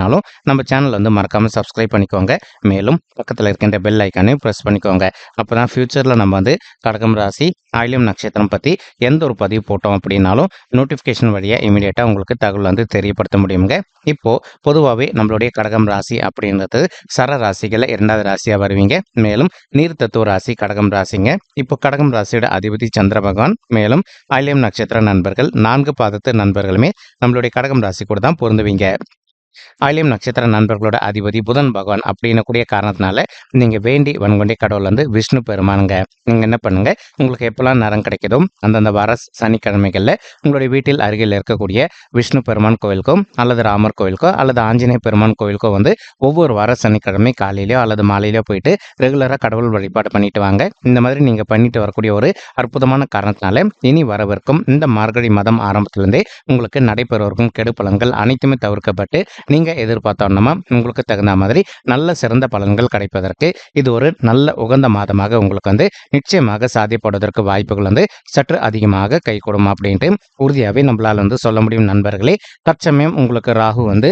அப்படின்னாலும் நம்ம சேனல் வந்து மறக்காமல் சப்ஸ்கிரைப் பண்ணிக்கோங்க. மேலும் பக்கத்தில் இருக்கின்ற பெல் ஐக்கானையும் ப்ரெஸ் பண்ணிக்கோங்க. அப்போ தான் ஃப்யூச்சரில் நம்ம வந்து கடகம் ராசி ஆயிலியம் நட்சத்திரம் பற்றி எந்த ஒரு பதிவு போட்டோம் அப்படின்னாலும் நோட்டிஃபிகேஷன் வழியாக இமீடியட்டாக உங்களுக்கு தகவல் வந்து தெரியப்படுத்த முடியுங்க. இப்போது பொதுவாகவே நம்மளுடைய கடகம் ராசி அப்படின்றது சர ராசிகளில் இரண்டாவது ராசியாக வருவீங்க. மேலும் நீர் தத்துவ ராசி கடகம் ராசிங்க. இப்போ கடகம் ராசியோட அதிபதி சந்திர பகவான் மேலும் ஆயிலியம் நட்சத்திர நண்பர்கள் நான்கு பாதத்து நண்பர்களுமே நம்மளுடைய கடகம் ராசி கூட தான் பொருந்துவீங்க. ஆயிலியம் நட்சத்திர நண்பர்களோட அதிபதி புதன் பகவான் அப்படின்னு கூடிய காரணத்தினால நீங்கள் வேண்டி வன்கொண்டே கடவுள் வந்து விஷ்ணு பெருமானுங்க. நீங்கள் என்ன பண்ணுங்க? உங்களுக்கு எப்போல்லாம் நேரம் கிடைக்கிதோ அந்தந்த வார சனிக்கிழமைகளில் உங்களுடைய வீட்டில் அருகில் இருக்கக்கூடிய விஷ்ணு பெருமான் கோவிலுக்கோ அல்லது ராமர் கோவிலுக்கோ அல்லது ஆஞ்சநேய பெருமான் கோவிலுக்கோ வந்து ஒவ்வொரு வார சனிக்கிழமை காலையிலையோ அல்லது மாலையிலோ போயிட்டு ரெகுலராக கடவுள் வழிபாடு பண்ணிட்டு வாங்க. இந்த மாதிரி நீங்கள் பண்ணிட்டு வரக்கூடிய ஒரு அற்புதமான காரணத்தினால இனி வரவிருக்கும் இந்த மார்கழி மாதம் ஆரம்பத்திலிருந்தே உங்களுக்கு நடைபெறவிருக்கும் கெடு பலன்கள் அனைத்துமே தவிர்க்கப்பட்டு நீங்கள் எதிர்பார்த்தோன்னா உங்களுக்கு தகுந்த மாதிரி நல்ல சிறந்த பலன்கள் கிடைப்பதற்கு இது ஒரு நல்ல உகந்த மாதமாக உங்களுக்கு வந்து நிச்சயமாக சாத்தியப்படுவதற்கு வாய்ப்புகள் வந்து சற்று அதிகமாக கை அப்படின்ட்டு உறுதியாகவே நம்மளால் வந்து சொல்ல முடியும் நண்பர்களே. தற்சமயம் உங்களுக்கு ராகு வந்து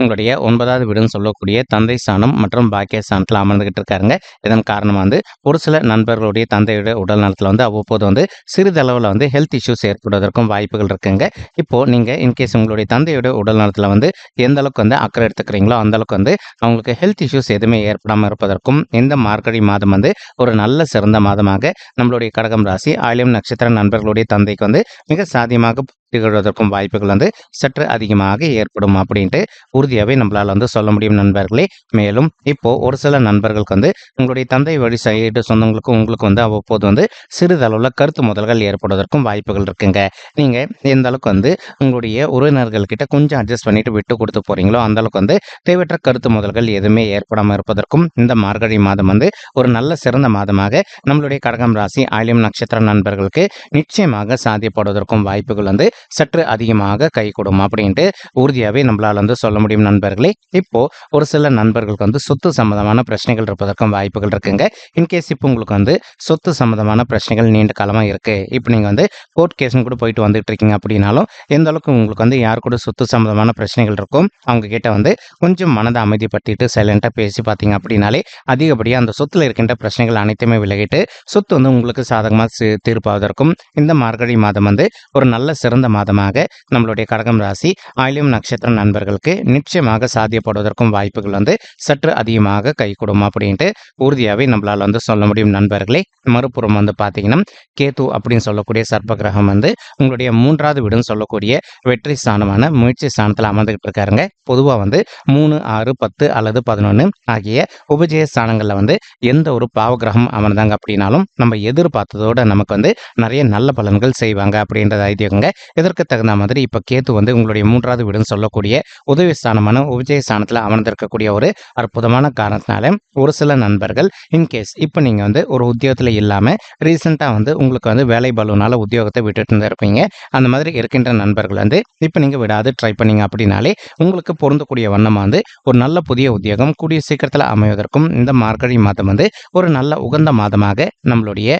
உங்களுடைய ஒன்பதாவது வீடுன்னு சொல்லக்கூடிய தந்தை ஸ்தானம் மற்றும் பாக்கிய ஸ்தானத்தில் அமர்ந்துகிட்டு இருக்காருங்க. இதன் காரணமாக வந்து ஒரு சில நண்பர்களுடைய தந்தையுடைய உடல் நலத்தில் வந்து அவ்வப்போது வந்து சிறிதளவில் வந்து ஹெல்த் இஷ்யூஸ் ஏற்படுவதற்கும் வாய்ப்புகள் இருக்குங்க. இப்போது நீங்கள் இன்கேஸ் உங்களுடைய தந்தையுடைய உடல் நலத்தில் வந்து எந்த அளவுக்கு வந்து அக்கறை எடுத்துக்கிறீங்களோ அந்த அளவுக்கு வந்து அவங்களுக்கு ஹெல்த் இஷ்யூஸ் எதுவுமே ஏற்படாமல் இருப்பதற்கும் இந்த மார்கழி மாதம் வந்து ஒரு நல்ல சிறந்த மாதமாக நம்மளுடைய கடகம் ராசி ஆயிலம் நட்சத்திர நண்பர்களுடைய தந்தைக்கு வந்து மிக சாதியமாக திகழ்வதற்கும் வாய்ப்புகள் வந்து சற்று அதிகமாக ஏற்படும் அப்படின்ட்டு உறுதியாகவே நம்மளால் வந்து சொல்ல முடியும் நண்பர்களே. மேலும் இப்போ ஒரு சில நண்பர்களுக்கு வந்து உங்களுடைய தந்தை வழி சைடு சொந்தங்களுக்கும் உங்களுக்கு வந்து அவ்வப்போது வந்து சிறிதளவில் கருத்து முதல்கள் ஏற்படுவதற்கும் வாய்ப்புகள் இருக்குங்க. நீங்கள் எந்த அளவுக்கு வந்து உங்களுடைய உறவினர்கள் கிட்ட கொஞ்சம் அட்ஜஸ்ட் பண்ணிட்டு விட்டு கொடுத்து போறீங்களோ அந்த அளவுக்கு வந்து தேவையற்ற கருத்து முதல்கள் எதுவுமே ஏற்படாமல் இருப்பதற்கும் இந்த மார்கழி மாதம் வந்து ஒரு நல்ல சிறந்த மாதமாக நம்மளுடைய கடகம் ராசி ஆயிலியம் நட்சத்திர நண்பர்களுக்கு நிச்சயமாக சாத்தியப்படுவதற்கும் வாய்ப்புகள் வந்து சற்று அதிகமாக கை கொடும் அப்படின்ட்டு உறுதியாகவே நம்மளால் வந்து சொல்ல முடியும் நண்பர்களே. இப்போ ஒரு சில நண்பர்களுக்கு வந்து சொத்து சம்மந்தமான பிரச்சனைகள் இருப்பதற்கும் வாய்ப்புகள் இருக்குங்க. இன்கேஸ் இப்போ உங்களுக்கு வந்து சொத்து சம்மந்தமான பிரச்சனைகள் நீண்ட காலமாக இருக்கு. இப்போ நீங்கள் வந்து கோர்ட் கேஸ்னு கூட போயிட்டு வந்துட்டு இருக்கீங்க அப்படின்னாலும் எந்த அளவுக்கு உங்களுக்கு வந்து யார் கூட சொத்து சம்மந்தமான பிரச்சனைகள் இருக்கும் அவங்க கிட்ட வந்து கொஞ்சம் மனதை அமைதிப்படுத்திட்டு சைலண்டாக பேசி பார்த்தீங்க அப்படின்னாலே அதிகப்படியாக அந்த சொத்தில் இருக்கின்ற பிரச்சனைகள் அனைத்துமே விலகிட்டு சொத்து வந்து உங்களுக்கு சாதகமாக தீர்ப்பாவதற்கும் இந்த மார்கழி மாதம் வந்து ஒரு நல்ல சிறந்த மாதமாக நம்மளுடைய கடகம் ராசி ஆயிலும் நட்சத்திர நண்பர்களுக்கு நிச்சயமாக சாத்தியப்படுவதற்கும் வாய்ப்புகள் வந்து சற்று அதிகமாக கை கொடுமா அப்படின்ட்டு உறுதியாகவே நம்மளால் வந்து சொல்ல முடியும். நண்பர்களே மறுபுறம் வந்து பார்த்தீங்கன்னா கேத்து அப்படின்னு சொல்லக்கூடிய சர்ப்ப கிரகம் வந்து உங்களுடைய மூன்றாவது வீடுன்னு சொல்லக்கூடிய வெற்றி ஸ்தானமான முயற்சி ஸ்தானத்தில் அமர்ந்துகிட்டு இருக்காருங்க. பொதுவாக வந்து மூணு ஆறு பத்து அல்லது பதினொன்று ஆகிய உபஜய ஸ்தானங்களில் வந்து எந்த ஒரு பாவகிரகம் அமர்ந்தாங்க அப்படின்னாலும் நம்ம எதிர்பார்த்ததோட நமக்கு வந்து நிறைய நல்ல பலன்கள் செய்வாங்க அப்படின்றத ஐதியங்க இதற்கு தகுந்த மாதிரி இப்போ கேத்து வந்து உங்களுடைய மூன்றாவது வீடுன்னு சொல்லக்கூடிய உதவி ஸ்தானமான உபஜய ஸ்தானத்தில் அமர்ந்திருக்கக்கூடிய ஒரு அற்புதமான காரணத்தினால ஒரு சில நண்பர்கள் இன்கேஸ் இப்போ நீங்கள் வந்து ஒரு உத்தியோகத்தில் இல்லாமல் ரீசெண்டாக வந்து உங்களுக்கு வந்து வேலை பலுனால உத்தியோகத்தை விட்டுட்டு இருப்பீங்க அந்த மாதிரி இருக்கின்ற நண்பர்கள் வந்து இப்போ நீங்கள் விடாது ட்ரை பண்ணீங்க அப்படின்னாலே உங்களுக்கு பொருந்தக்கூடிய வண்ணமாக வந்து ஒரு நல்ல புதிய உத்தியோகம் கூடிய சீக்கிரத்தில் அமைவதற்கும் இந்த மார்கழி மாதம் வந்து ஒரு நல்ல உகந்த மாதமாக நம்மளுடைய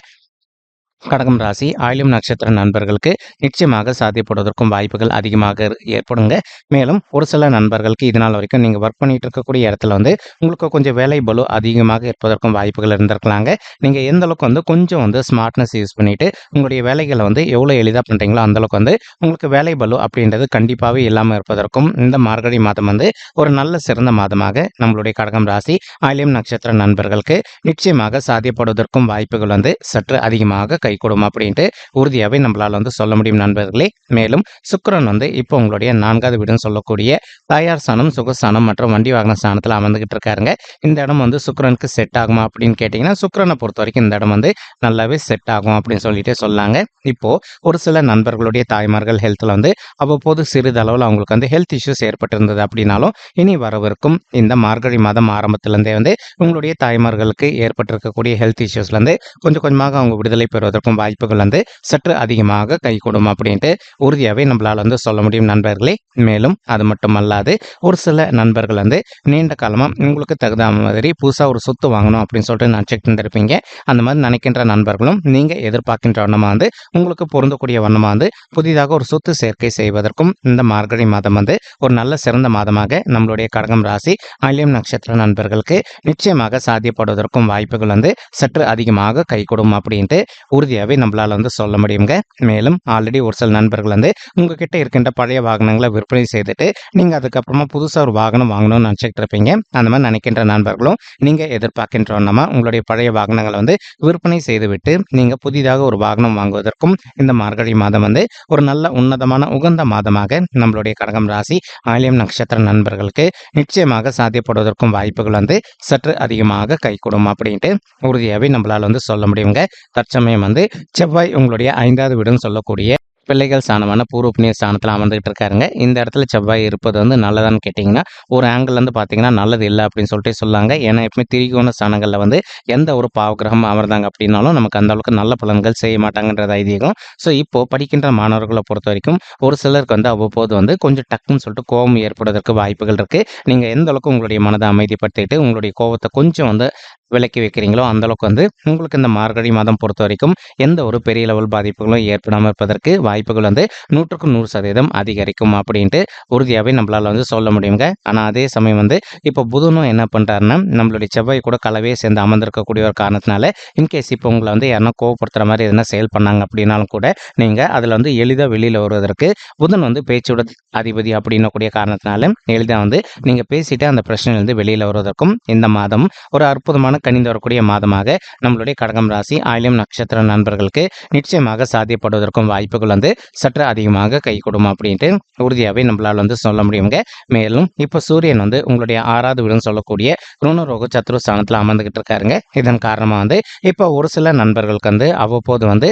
கடகம் ராசி ஆயிலும் நட்சத்திர நண்பர்களுக்கு நிச்சயமாக சாத்தியப்படுவதற்கும் வாய்ப்புகள் அதிகமாக ஏற்படுங்க. மேலும் ஒரு சில நண்பர்களுக்கு இதனால் வரைக்கும் நீங்கள் ஒர்க் பண்ணிட்டு இருக்கக்கூடிய இடத்துல வந்து உங்களுக்கு கொஞ்சம் வேலை பலு அதிகமாக இருப்பதற்கும் வாய்ப்புகள் இருந்திருக்கலாங்க. நீங்கள் எந்த அளவுக்கு வந்து கொஞ்சம் வந்து ஸ்மார்ட்னஸ் யூஸ் பண்ணிட்டு உங்களுடைய வேலைகளை வந்து எவ்வளோ எளிதாக பண்ணுறீங்களோ அந்தளவுக்கு வந்து உங்களுக்கு வேலை பலு அப்படின்றது கண்டிப்பாகவே இல்லாமல் இருப்பதற்கும் இந்த மார்கழி மாதம் வந்து ஒரு நல்ல சிறந்த மாதமாக நம்மளுடைய கடகம் ராசி ஆயிலியம் நட்சத்திர நண்பர்களுக்கு நிச்சயமாக சாத்தியப்படுவதற்கும் வாய்ப்புகள் வந்து சற்று அதிகமாக கை கைகூடும் அப்படின்ட்டு உறுதியாகவே நம்மளால் வந்து சொல்ல முடியும் நண்பர்களே. மேலும் சுக்கரன் வந்து இப்போ உங்களுடைய நான்காவது வீடுன்னு சொல்லக்கூடிய தாயார் சாணம் சுகஸ்தானம் மற்றும் வண்டி வாகன ஸ்தானத்தில் அமர்ந்துகிட்டு இருக்காருங்க. இந்த இடம் வந்து சுக்கரனுக்கு செட் ஆகுமா அப்படின்னு கேட்டிங்கன்னா சுக்கிரனை பொறுத்த வரைக்கும் இந்த இடம் வந்து நல்லாவே செட் ஆகும் அப்படின்னு சொல்லிட்டு சொல்லாங்க. இப்போ ஒரு சில நண்பர்களுடைய தாய்மார்கள் ஹெல்த்தில் வந்து அவ்வப்போது சிறிதளவில் அவங்களுக்கு வந்து ஹெல்த் இஷ்யூஸ் ஏற்பட்டிருந்தது அப்படின்னாலும் இனி வரவிருக்கும் இந்த மார்கழி மாதம் ஆரம்பத்திலேருந்தே வந்து உங்களுடைய தாய்மார்களுக்கு ஏற்பட்டிருக்கக்கூடிய ஹெல்த் இஷ்யூஸ்லேருந்து கொஞ்சம் கொஞ்சமாக அவங்க விடுதலை பெறுவதற்கும் வாய்ப்புகள் வந்து சற்று அதிகமாக கைகூடும் அப்படின்ட்டு உறுதியாகவே நம்மளால் வந்து சொல்ல முடியும் நண்பர்களே. மேலும் அது மட்டும் அல்லாது ஒரு சில நண்பர்கள் வந்து நீண்ட காலமாக உங்களுக்கு தகுந்த மாதிரி புதுசாக ஒரு சொத்து வாங்கணும் அப்படின்னு சொல்லிட்டு நினச்சிட்டு இருந்திருப்பீங்க அந்த மாதிரி நினைக்கின்ற நண்பர்களும் நீங்கள் எதிர்பார்க்கின்ற வண்ணமாக வந்து உங்களுக்கு பொருந்தக்கூடிய வண்ணமாக வந்து புதிதாக ஒரு சொத்து சேர்க்கை செய்வதற்கும் இந்த மார்கழி மாதம் வந்து ஒரு நல்ல சிறந்த மாதமாக நம்மளுடைய கடகம் ராசி ஆயிலியம் நட்சத்திர நண்பர்களுக்கு நிச்சயமாக சாத்தியப்படுவதற்கும் வாய்ப்புகள் வந்து சற்று அதிகமாக கைகூடும் அப்படின்ட்டு உறுதியாகவே நம்மளால் வந்து சொல்ல முடியுங்க. மேலும் ஆல்ரெடி ஒரு சில நண்பர்கள் வந்து உங்ககிட்ட இருக்கின்ற பழைய வாகனங்களை விற்பனை செய்துட்டு நீங்கள் அதுக்கப்புறமா புதுசாக ஒரு வாகனம் வாங்கணும்னு நினச்சிட்டு இருப்பீங்க. அந்த மாதிரி நினைக்கின்ற நண்பர்களும் நீங்கள் எதிர்பார்க்கின்ற உங்களுடைய பழைய வாகனங்களை வந்து விற்பனை செய்துவிட்டு நீங்கள் புதிதாக ஒரு வாகனம் வாங்குவதற்கும் இந்த மார்கழி மாதம் வந்து ஒரு நல்ல உன்னதமான உகந்த மாதமாக நம்மளுடைய கடகம் ராசி ஆலயம் நட்சத்திர நண்பர்களுக்கு நிச்சயமாக சாத்தியப்படுவதற்கும் வாய்ப்புகள் வந்து சற்று அதிகமாக கைகூடும் அப்படின்ட்டு உறுதியாகவே நம்மளால் வந்து சொல்ல முடியுங்க. தற்சமயம் வந்து வந்து செவ்வாய் உங்களுடைய ஐந்தாவது வீடுன்னு சொல்லக்கூடிய பிள்ளைகள் ஸ்தானமான பூர்வ புண்ணிய ஸ்தானத்தில் அமர்ந்துகிட்டு இருக்காருங்க. இந்த இடத்துல செவ்வாய் இருப்பது வந்து நல்லதான்னு கேட்டிங்கன்னா ஒரு ஆங்கிள்லேருந்து பார்த்தீங்கன்னா நல்லது இல்லை அப்படின்னு சொல்லிட்டு சொல்லாங்க. ஏன்னா எப்பவுமே திரிகோண ஸ்தானங்களில் வந்து எந்த ஒரு பாவகிரகம் அமர்ந்தாங்க அப்படின்னாலும் நமக்கு அந்த அளவுக்கு நல்ல பலன்கள் செய்ய மாட்டாங்கன்றது ஐதீகம். ஸோ இப்போது படிக்கின்ற மாணவர்களை பொறுத்த வரைக்கும் ஒரு சிலருக்கு வந்து அவ்வப்போது வந்து கொஞ்சம் டக்குன்னு சொல்லிட்டு கோபம் ஏற்படுவதற்கு வாய்ப்புகள் இருக்குது நீங்கள் எந்த அளவுக்கு உங்களுடைய மனதை அமைதிப்படுத்திட்டு உங்களுடைய கோபத்தை கொஞ்சம் வந்து விலக்கி வைக்கிறீங்களோ அந்தளவுக்கு வந்து உங்களுக்கு இந்த மார்கழி மாதம் பொறுத்த வரைக்கும் எந்த ஒரு பெரிய லெவல் பாதிப்புகளும் ஏற்படாமல் இருப்பதற்கு வாய்ப்புகள் வந்து நூற்றுக்கு நூறு சதவீதம் அதிகரிக்கும் அப்படின்ட்டு உறுதியாகவே நம்மளால் வந்து சொல்ல முடியுங்க. ஆனால் அதே சமயம் வந்து இப்போ புதனும் என்ன பண்ணுறாருன்னா நம்மளுடைய செவ்வாய் கூட கலவையே சேர்ந்து அமர்ந்திருக்கக்கூடிய ஒரு காரணத்தினால இன்கேஸ் இப்போ உங்களை வந்து யாருன்னா கோவப்படுத்துகிற மாதிரி எதனா செயல் பண்ணாங்க அப்படின்னாலும் கூட நீங்கள் அதில் வந்து எளிதாக வெளியில் வருவதற்கு புதன் வந்து பேச்சோட அதிபதி அப்படின்னக்கூடிய காரணத்தினால எளிதாக வந்து நீங்கள் பேசிட்டு அந்த பிரச்சனையிலேருந்து வெளியில் வருவதற்கும் இந்த மாதம் ஒரு அற்புதமான கணிந்து வரக்கூடிய மாதமாக நம்மளுடைய கடகம் ராசி ஆயிலம் நட்சத்திர நண்பர்களுக்கு நிச்சயமாக சாத்தியப்படுவதற்கும் வாய்ப்புகள் வந்து சற்று அதிகமாக கை கொடுக்கும் அப்படின்ட்டு உறுதியாகவே நம்மளால் வந்து சொல்ல முடியுங்க. மேலும் இப்போ சூரியன் வந்து உங்களுடைய ஆறாவது வீடுன்னு சொல்லக்கூடிய ருணரோக சத்ரு ஸ்தானத்தில் அமர்ந்துகிட்டு இருக்காருங்க. இதன் காரணமாக வந்து இப்போ ஒரு சில நண்பர்களுக்கு வந்து அவ்வப்போது வந்து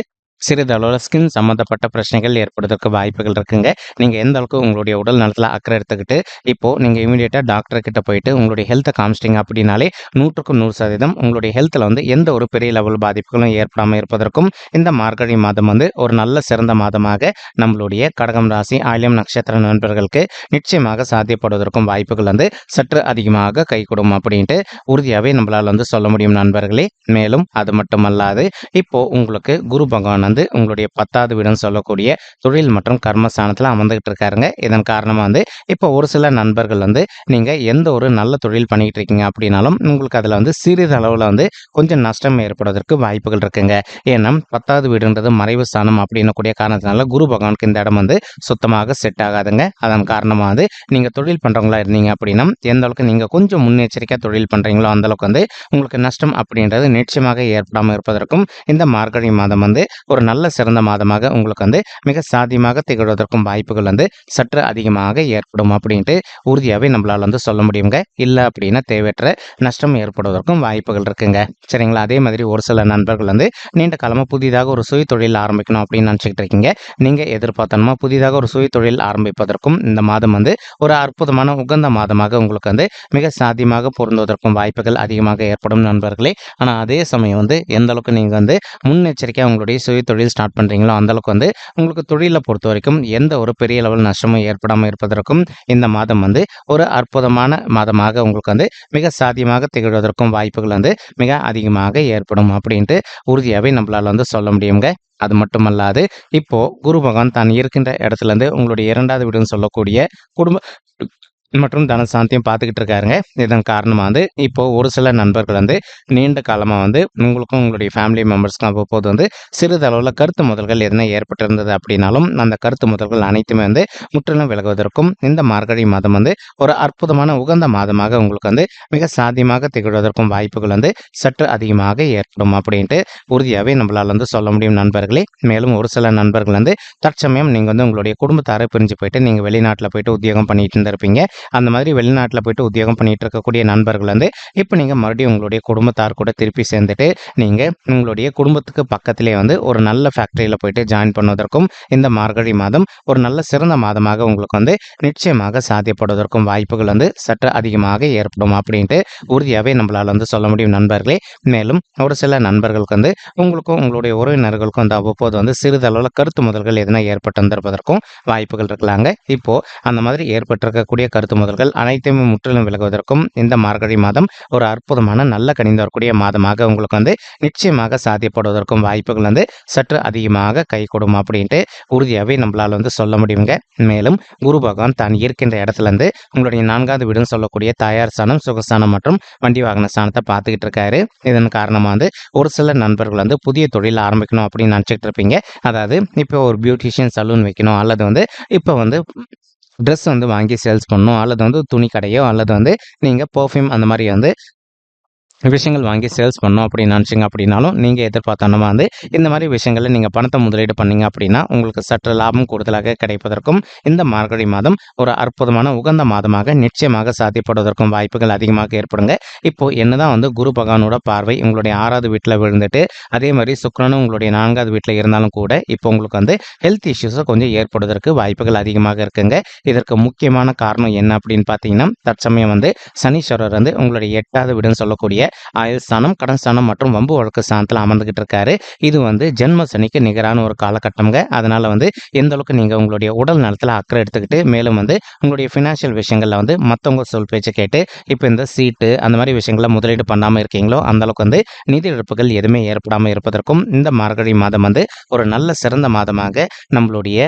சிறிதளவில் ஸ்கின் சம்மந்தப்பட்ட பிரச்சனைகள் ஏற்படுவதற்கு வாய்ப்புகள் இருக்குங்க. நீங்கள் எந்த அளவுக்கு உங்களுடைய உடல் நலத்தில் அக்கறை எடுத்துக்கிட்டு இப்போது நீங்கள் இமீடியட்டாக டாக்டர் கிட்ட போயிட்டு உங்களுடைய ஹெல்த்தை காமிச்சிட்டிங்க அப்படின்னாலே நூற்றுக்கு நூறு சதவீதம் உங்களுடைய ஹெல்த்தில் வந்து எந்த ஒரு பெரிய லெவல் பாதிப்புகளும் ஏற்படாமல் இருப்பதற்கும் இந்த மார்கழி மாதம் வந்து ஒரு நல்ல சிறந்த மாதமாக நம்மளுடைய கடகம் ராசி ஆயிலம் நட்சத்திர நண்பர்களுக்கு நிச்சயமாக சாத்தியப்படுவதற்கும் வாய்ப்புகள் வந்து சற்று அதிகமாக கைகூடும் அப்படின்ட்டு உறுதியாகவே நம்மளால் வந்து சொல்ல முடியும் நண்பர்களே. மேலும் அது மட்டுமல்லாது இப்போ உங்களுக்கு குரு பகவான் வந்து உங்களுடைய பத்தாவது வீடுன்னு சொல்லக்கூடிய தொழில் மற்றும் கர்மஸ்தானத்தில் அமர்ந்துகிட்டு இருக்காருங்க. இதன் காரணமாக வந்து இப்போ ஒரு சில நண்பர்கள் வந்து நீங்கள் எந்த ஒரு நல்ல தொழில் பண்ணிக்கிட்டு இருக்கீங்க அப்படின்னாலும் உங்களுக்கு அதில் வந்து சிறிது அளவில் வந்து கொஞ்சம் நஷ்டம் ஏற்படுவதற்கு வாய்ப்புகள் இருக்குங்க. ஏன்னா பத்தாவது வீடுன்றது மறைவு ஸ்தானம் அப்படின்னு கூடிய காரணத்தினால குரு பகவானுக்கு இந்த இடம் வந்து சுத்தமாக செட் ஆகாதுங்க. அதன் காரணமாக வந்து நீங்கள் தொழில் பண்ணுறவங்களா இருந்தீங்க அப்படின்னா எந்த அளவுக்கு நீங்கள் கொஞ்சம் முன்னெச்சரிக்கையாக தொழில் பண்ணுறீங்களோ அந்தளவுக்கு வந்து உங்களுக்கு நஷ்டம் அப்படின்றது நிச்சயமாக ஏற்படாமல் இருப்பதற்கும் இந்த மார்கழி மாதம் வந்து ஒரு நல்ல சிறந்த மாதமாக உங்களுக்கு வந்து மிக சாத்தியமாக திகழ்வதற்கும் வாய்ப்புகள் வந்து சற்று அதிகமாக ஏற்படும் அப்படின்ட்டு உறுதியாகவே நம்மளால் வந்து சொல்ல முடியுங்க. இல்லை அப்படின்னா தேவையற்ற நஷ்டம் ஏற்படுவதற்கும் வாய்ப்புகள் இருக்குங்க. சரிங்களா? அதே மாதிரி ஒரு சில நண்பர்கள் வந்து நீண்ட காலமாக புதிதாக ஒரு சுய தொழில் ஆரம்பிக்கணும் அப்படின்னு நினச்சிக்கிட்டு இருக்கீங்க. நீங்கள் எதிர்பார்த்தனமா புதிதாக ஒரு சுய தொழில் ஆரம்பிப்பதற்கும் இந்த மாதம் வந்து ஒரு அற்புதமான உகந்த மாதமாக உங்களுக்கு வந்து மிக சாத்தியமாக பொருந்துவதற்கும் வாய்ப்புகள் அதிகமாக ஏற்படும் நண்பர்களே. ஆனால் அதே சமயம் வந்து எந்த அளவுக்கு நீங்கள் வந்து முன்னெச்சரிக்கையாக உங்களுடைய சுய தொழில் ஸ்டார்ட் பண்ணுறீங்களோ அந்தளவுக்கு வந்து உங்களுக்கு தொழிலை பொறுத்த வரைக்கும் எந்த ஒரு பெரிய லெவல் நஷ்டமும் ஏற்படாமல் இருப்பதற்கும் இந்த மாதம் வந்து ஒரு அற்புதமான மாதமாக உங்களுக்கு வந்து மிக சாத்தியமாக திகழ்வதற்கும் வாய்ப்புகள் வந்து மிக அதிகமாக ஏற்படும் அப்படின்ட்டு உறுதியாகவே நம்மளால் வந்து சொல்ல முடியுங்க. அது மட்டுமல்லாது இப்போ குரு பகவான் தான் இருக்கின்ற இடத்துல இருந்து உங்களுடைய இரண்டாவது வீடுன்னு சொல்லக்கூடிய குடும்ப மற்றும் தனசாந்தியும் பார்த்துக்கிட்டு இருக்காருங்க இதன் காரணமாக வந்து இப்போது ஒரு சில நண்பர்கள் வந்து நீண்ட காலமாக வந்து உங்களுக்கும் உங்களுடைய ஃபேமிலி மெம்பர்ஸ்க்கும் அவ்வப்போது வந்து சிறிதளவில் கருத்து முதல்கள் எதனா ஏற்பட்டிருந்தது அப்படின்னாலும் அந்த கருத்து முதல்கள் அனைத்துமே வந்து முற்றிலும் விலகுவதற்கும் இந்த மார்கழி மாதம் வந்து ஒரு அற்புதமான உகந்த மாதமாக உங்களுக்கு வந்து மிக சாத்தியமாக திகழ்வதற்கும் வாய்ப்புகள் வந்து சற்று அதிகமாக ஏற்படும் அப்படின்ட்டு உறுதியாகவே நம்மளால் வந்து சொல்ல முடியும் நண்பர்களே. மேலும் ஒரு சில நண்பர்கள் வந்து தற்சமயம் நீங்கள் வந்து உங்களுடைய குடும்பத்தாரை பிரிஞ்சு போயிட்டு நீங்கள் வெளிநாட்டில் போயிட்டு உத்தியோகம் பண்ணிட்டு இருந்திருப்பீங்க. அந்த மாதிரி வெளிநாட்டில் போயிட்டு உத்தியோகம் பண்ணிட்டு இருக்கக்கூடிய நண்பர்கள் வந்து இப்போ நீங்கள் மறுபடியும் உங்களுடைய குடும்பத்தார் கூட திருப்பி சேர்ந்துட்டு நீங்கள் உங்களுடைய குடும்பத்துக்கு பக்கத்திலே வந்து ஒரு நல்ல ஃபேக்ட்ரியில் போயிட்டு ஜாயின் பண்ணுவதற்கும் இந்த மார்கழி மாதம் ஒரு நல்ல சிறந்த மாதமாக உங்களுக்கு வந்து நிச்சயமாக சாத்தியப்படுவதற்கும் வாய்ப்புகள் வந்து சற்று அதிகமாக ஏற்படும் அப்படின்ட்டு உறுதியாகவே நம்மளால் வந்து சொல்ல முடியும் நண்பர்களே. மேலும் ஒரு சில நண்பர்களுக்கு வந்து உங்களுக்கும் உங்களுடைய உறவினர்களுக்கும் வந்து அவ்வப்போது வந்து சிறிதளவில் கருத்து முதல்கள் எதனா ஏற்பட்டிருந்திருப்பதற்கும் வாய்ப்புகள் இருக்கலாங்க. இப்போது அந்த மாதிரி ஏற்பட்டிருக்கக்கூடிய கருத்து முதல்கள் அனைத்தையும் முற்றிலும் விலகுவதற்கும் இந்த மார்கழி மாதம் ஒரு அற்புதமான நல்ல கணிந்து வரக்கூடிய மாதமாக உங்களுக்கு வந்து நிச்சயமாக சாத்தியப்படுவதற்கும் வாய்ப்புகள் வந்து சற்று அதிகமாக கை கொடுக்கும் அப்படின்ட்டு உறுதியாகவே நம்மளால் வந்து சொல்ல முடியுங்க. மேலும் குரு பகவான் தான் இருக்கின்ற இடத்துல இருந்து உங்களுடைய நான்காவது வீடுன்னு சொல்லக்கூடிய தாயார் ஸ்தானம் சுகஸ்தானம் மற்றும் வண்டி வாகன ஸ்தானத்தை பார்த்துக்கிட்டு இருக்காரு. இதன் காரணமாக வந்து ஒரு சில நண்பர்கள் வந்து புதிய தொழில் ஆரம்பிக்கணும் அப்படின்னு நினச்சிக்கிட்டு இருப்பீங்க. அதாவது இப்போ ஒரு பியூட்டிஷியன் சலூன் வைக்கணும் அல்லது வந்து இப்போ வந்து ட்ரெஸ் வந்து வாங்கி சேல்ஸ் பண்ணணும். அல்லது வந்து துணி கடையோ அல்லது வந்து நீங்கள் பர்ஃப்யூம் அந்த மாதிரி வந்து விஷயங்கள் வாங்கி சேல்ஸ் பண்ணோம் அப்படின்னு நினச்சிங்க அப்படின்னாலும் நீங்கள் எதிர்பார்த்தனமா வந்து இந்த மாதிரி விஷயங்களில் நீங்கள் பணத்தை முதலீடு பண்ணீங்க அப்படின்னா உங்களுக்கு சற்று லாபம் கூடுதலாக கிடைப்பதற்கும் இந்த மார்கழி மாதம் ஒரு அற்புதமான உகந்த மாதமாக நிச்சயமாக சாத்தியப்படுவதற்கும் வாய்ப்புகள் அதிகமாக ஏற்படுங்க. இப்போ என்னதான் வந்து குரு பகவானோட பார்வை உங்களுடைய ஆறாவது வீட்டில் விழுந்துட்டு அதே மாதிரி சுக்கரனும் உங்களுடைய நான்காவது வீட்டில் இருந்தாலும் கூட இப்போ உங்களுக்கு வந்து ஹெல்த் இஷ்யூஸை கொஞ்சம் ஏற்படுவதற்கு வாய்ப்புகள் அதிகமாக இருக்குங்க. இதற்கு முக்கியமான காரணம் என்ன அப்படின்னு பார்த்தீங்கன்னா தற்சமயம் வந்து சனீஸ்வரர் வந்து உங்களுடைய எட்டாவது வீடுன்னு சொல்லக்கூடிய ஆயுள் ஸ்தானம் கடன் ஸ்தானம் மற்றும் வம்பு வழக்கு ஸ்தானத்தில் அமர்ந்துகிட்டு இருக்காரு இது வந்து ஜென்ம சனிக்கு நிகரான ஒரு காலகட்டம்ங்க. அதனால வந்து எந்த அளவுக்கு நீங்கள் உங்களுடைய உடல் நலத்தில் அக்கறை எடுத்துக்கிட்டு மேலும் வந்து உங்களுடைய ஃபினான்ஷியல் விஷயங்களில் வந்து மற்றவங்க சொல் பேச்சு கேட்டு இப்போ இந்த சீட்டு அந்த மாதிரி விஷயங்கள முதலீடு பண்ணாமல் இருக்கீங்களோ அந்த அளவுக்கு வந்து நிதி இழப்புகள் எதுவுமே ஏற்படாமல் இருப்பதற்கும் இந்த மார்கழி மாதம் வந்து ஒரு நல்ல சிறந்த மாதமாக நம்மளுடைய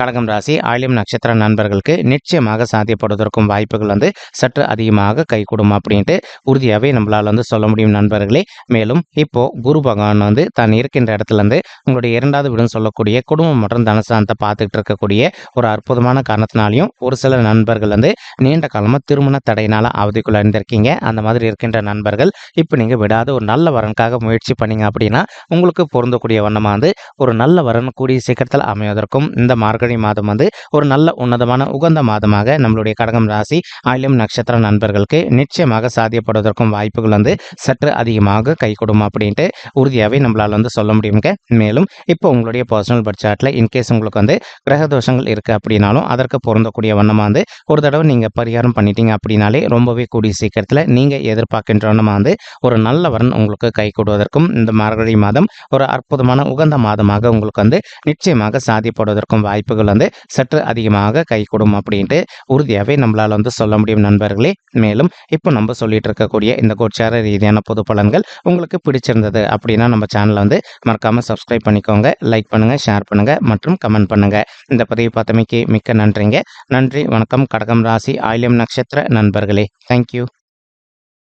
கடகம் ராசி ஆயிலம் நட்சத்திர நண்பர்களுக்கு நிச்சயமாக சாத்தியப்படுவதற்கும் வாய்ப்புகள் வந்து சற்று அதிகமாக கைகூடும் அப்படின்ட்டு உறுதியாகவே நம்மளால் வந்து சொல்ல முடியும் நண்பர்களே. மேலும் இப்போ குரு பகவான் வந்து தான் இருக்கின்ற இடத்துல இருந்து உங்களுடைய இரண்டாவது வீடுன்னு சொல்லக்கூடிய குடும்பம் மற்றும் தனசாந்தத்தை பார்த்துக்கிட்டு இருக்கக்கூடிய ஒரு அற்புதமான காரணத்தினாலையும் ஒரு சில நண்பர்கள் வந்து நீண்ட காலமாக திருமண தடையினால் அவதிக்குள்ள இருந்திருக்கீங்க அந்த மாதிரி இருக்கின்ற நண்பர்கள் இப்போ நீங்கள் விடாத ஒரு நல்ல வரனுக்காக முயற்சி பண்ணீங்க அப்படின்னா உங்களுக்கு பொருந்தக்கூடிய வண்ணமாக வந்து ஒரு நல்ல வரன் கூடிய சீக்கிரத்தில் அமைவதற்கும் இந்த மார்கழி மாதம் வந்து ஒரு நல்ல உன்னதமான உகந்த மாதமாக நம்மளுடைய கடகம் ராசி ஆயிலம் நட்சத்திர நண்பர்களுக்கு நிச்சயமாக சாத்தியப்படுவதற்கும் வாய்ப்புகள் வந்து சற்று அதிகமாக கை கொடுமா அப்படின்ட்டு உறுதியாகவே நம்மளால் வந்து சொல்ல முடியுங்க மேலும் இப்போ உங்களுடைய பர்சனல் பட்ஜெட்டில் இன்கேஸ் உங்களுக்கு வந்து கிரக தோஷங்கள் இருக்குது அப்படின்னாலும் அதற்கு பொருந்தக்கூடிய வண்ணமாக வந்து ஒரு தடவை நீங்கள் பரிகாரம் பண்ணிட்டீங்க அப்படின்னாலே ரொம்பவே கூடிய சீக்கிரத்தில் நீங்கள் எதிர்பார்க்கின்ற வண்ணமாக வந்து ஒரு நல்ல வரன் உங்களுக்கு கை கொடுவதற்கும் இந்த மார்கழி மாதம் ஒரு அற்புதமான உகந்த மாதமாக உங்களுக்கு வந்து நிச்சயமாக சாதிப்படுவதற்கும் வாய்ப்புகள் வந்து சற்று அதிகமாக கை அப்படின்ட்டு உறுதியாகவே நம்மளால் வந்து சொல்ல முடியும் நண்பர்களே. மேலும் இப்போ நம்ம சொல்லிட்டு இருக்கக்கூடிய இந்த கோச்சார ரீதியான பொது பலன்கள் உங்களுக்கு பிடிச்சிருந்தது அப்படின்னா நம்ம சேனலை வந்து மறக்காமல் சப்ஸ்கிரைப் பண்ணிக்கோங்க லைக் பண்ணுங்கள் ஷேர் பண்ணுங்கள் மற்றும் கமெண்ட் பண்ணுங்கள் இந்த பதிவு பார்த்தமைக்கு மிக்க நன்றிங்க. நன்றி வணக்கம் கடகம் ராசி ஆயிலம் நட்சத்திர நண்பர்களே. தேங்க்யூ